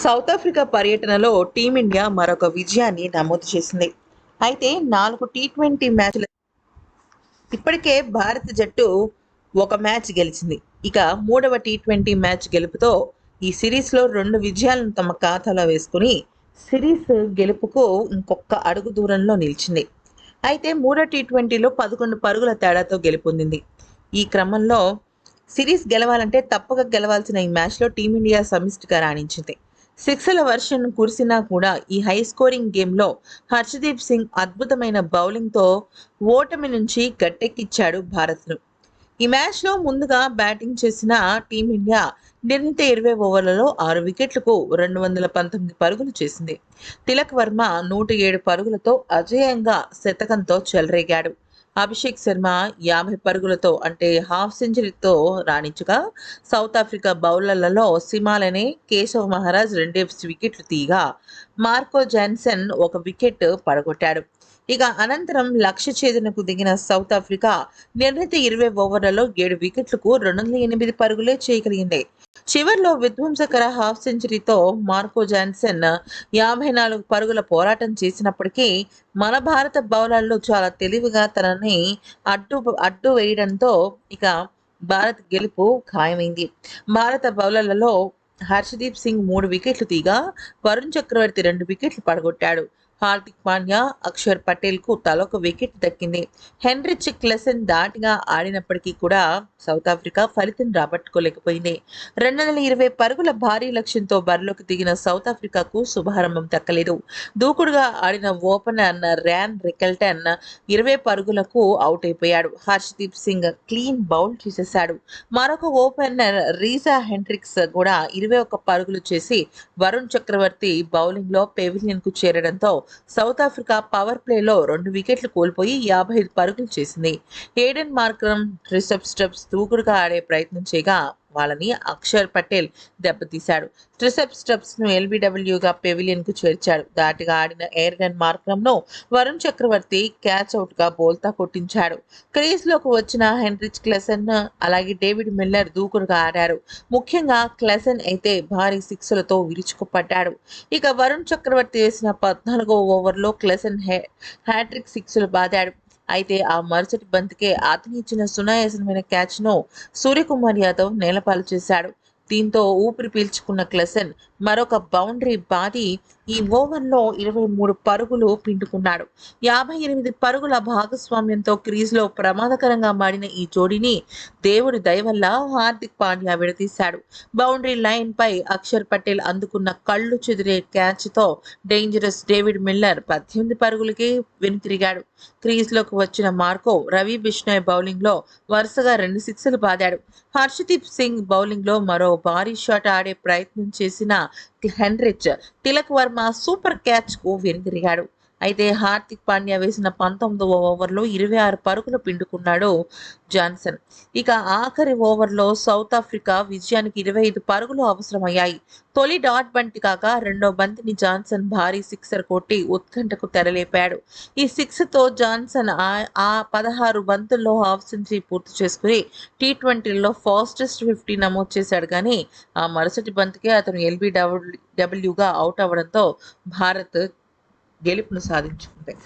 South Africa పర్యటనలో team India మరొక విజయాన్ని నమోదు చేసింది. అయితే నాలుగు టీ ట్వంటీ మ్యాచ్ల ఇప్పటికే భారత జట్టు ఒక మ్యాచ్ గెలిచింది. ఇక మూడవ టీ ట్వంటీ మ్యాచ్ గెలుపుతో ఈ సిరీస్లో రెండు విజయాలను తమ ఖాతాలో వేసుకుని సిరీస్ గెలుపుకు ఇంకొక అడుగు దూరంలో నిలిచింది. అయితే మూడో టీ ట్వంటీలో పదకొండు పరుగుల తేడాతో గెలుపొందింది. ఈ క్రమంలో సిరీస్ గెలవాలంటే తప్పక గెలవాల్సిన ఈ మ్యాచ్లో టీమిండియా సమిష్టిగా రాణించింది. సిక్స్ల వర్షం కురిసినా కూడా ఈ హై స్కోరింగ్ గేమ్లో హర్షదీప్ సింగ్ అద్భుతమైన బౌలింగ్తో ఓటమి నుంచి గట్టెక్కిచ్చాడు భారత్ను. ఈ మ్యాచ్లో ముందుగా బ్యాటింగ్ చేసిన టీమిండియా నిర్ణీత ఇరవై ఓవర్లలో ఆరు వికెట్లకు రెండు వందల పంతొమ్మిది పరుగులు చేసింది. తిలక్ వర్మ నూట ఏడు పరుగులతో అజేయంగా శతకంతో చెలరేగాడు. అభిషేక్ శర్మ యాభై పరుగులతో అంటే హాఫ్ సెంచరీతో రాణించగా సౌత్ ఆఫ్రికా బౌలర్లలో సిమాలనే కేశవ్ మహారాజ్ రెండే వికెట్లు తీయగా మార్కో జాన్సన్ ఒక వికెట్ పడగొట్టాడు. ఇక అనంతరం లక్ష్య ఛేదనకు దిగిన సౌత్ ఆఫ్రికా నిర్ణీత ఇరవై ఓవర్లలో ఏడు వికెట్లకు రెండు వందల ఎనిమిది పరుగులే చేయగలిగింది. చివర్లో విధ్వంసకర హాఫ్ సెంచరీతో మార్కో జాన్సన్ యాభై నాలుగు పరుగుల పోరాటం చేసినప్పటికీ మన భారత బౌలర్లు చాలా తెలివిగా తనని అడ్డు అడ్డు వేయడంతో ఇక భారత్ గెలుపు ఖాయమైంది. భారత బౌలర్లలో హర్షదీప్ సింగ్ మూడు వికెట్లు తీగా వరుణ్ చక్రవర్తి రెండు వికెట్లు పడగొట్టాడు. హార్దిక్ పాండ్యా అక్షర్ పటేల్కు తలొక వికెట్ దక్కింది. హెన్రిచ్ క్లెసన్ దాటిగా ఆడినప్పటికీ కూడా సౌత్ ఆఫ్రికా ఫలితం రాబట్టుకోలేకపోయింది. రెండు వందల ఇరవై పరుగుల భారీ లక్ష్యంతో బరిలోకి దిగిన సౌత్ ఆఫ్రికాకు శుభారంభం దక్కలేదు. దూకుడుగా ఆడిన ఓపెనర్ ర్యాన్ రికెల్టన్ ఇరవై పరుగులకు అవుట్ అయిపోయాడు హర్షదీప్ సింగ్ క్లీన్ బౌల్ చేసేశాడు మరొక ఓపెనర్ రీజా హెండ్రిక్స్ కూడా ఇరవై ఒక్క పరుగులు చేసి వరుణ్ చక్రవర్తి బౌలింగ్లో పెవిలియన్కు చేరడంతో సౌత్ ఆఫ్రికా పవర్ ప్లేలో రెండు వికెట్లు కోల్పోయి యాభై ఐదు పరుగులు చేసింది. ఏడెన్ మార్క్రమ్ రిసెప్ స్టెప్స్ దూకుడుగా ఆడే ప్రయత్నం చేయగా వాళ్ళని అక్షర్ పటేల్ దెబ్బతీశాడు. ట్రిసెప్ స్టెప్స్ను ఎల్బిడబ్ల్యూగా పెవిలియన్కు చేర్చాడు. దాటిగా ఆడిన air gun Varun Chakravarthy catch అవుట్గా బోల్తా కొట్టించాడు. క్రీజ్లోకి వచ్చిన హెన్రిచ్ క్లెసన్ అలాగే డేవిడ్ మిల్లర్ దూకుడుగా ఆడారు. ముఖ్యంగా క్లెసన్ అయితే భారీ సిక్స్లతో విరుచుకుపడ్డాడు. ఇక వరుణ్ చక్రవర్తి వేసిన పద్నాలుగో ఓవర్లో క్లెసన్ హ్యాట్రిక్ సిక్స్లు బాదాడు. అయితే ఆ మరుసటి బంతికే అతని ఇచ్చిన సునాయాసనమైన క్యాచ్ను సూర్యకుమార్ యాదవ్ నేలపాలు చేశాడు. దీంతో ఊపిరి పీల్చుకున్న క్లెసన్ మరొక బౌండరీ బాది ఈ ఓవర్లో ఇరవై మూడు పరుగులు పిండుకున్నాడు. యాభై ఎనిమిది పరుగుల భాగస్వామ్యంతో క్రీజ్లో ప్రమాదకరంగా మాడిన ఈ జోడీని దేవుడి దయవల్ల హార్దిక్ పాండ్యా విడదీశాడు. బౌండరీ లైన్ పై అక్షర్ పటేల్ అందుకున్న కళ్ళు చెదిరే క్యాచ్తో డేంజరస్ డేవిడ్ మిల్లర్ పద్దెనిమిది పరుగులకి వెనుతిరిగాడు క్రీజ్లోకి వచ్చిన మార్కో రవి బిష్నాయ్ బౌలింగ్లో వరుసగా రెండు సిక్స్లు బాదాడు. హర్షదీప్ సింగ్ బౌలింగ్లో మరో భారీ షాట్ ఆడే ప్రయత్నం చేసిన హెన్రిచ్ తిలక్ వర్మ సూపర్ క్యాచ్కు వెనుదిరిగాడు. అయితే హార్దిక్ పాండ్యా వేసిన పంతొమ్మిదవ ఓవర్లో ఇరవై ఆరు పరుగులు పిండుకున్నాడు జాన్సన్. ఇక ఆఖరి ఓవర్లో సౌత్ ఆఫ్రికా విజయానికి ఇరవై ఐదు పరుగులు అవసరమయ్యాయి. తొలి డాట్ బంతి కాక రెండో బంతిని జాన్సన్ భారీ సిక్సర్ కొట్టి ఉత్కంఠకు తెరలేపాడు. ఈ సిక్స్తో జాన్సన్ ఆ పదహారు బంతుల్లో హాఫ్ సెంచరీ పూర్తి చేసుకుని టీ ట్వంటీలో ఫాస్టెస్ట్ ఫిఫ్టీ నమోదు చేశాడు. కానీ ఆ మరుసటి బంతికే అతను ఎల్బీ డబ్ల్యూగా అవుట్ అవ్వడంతో భారత్ గెలుపును సాధించుకుంటాయి.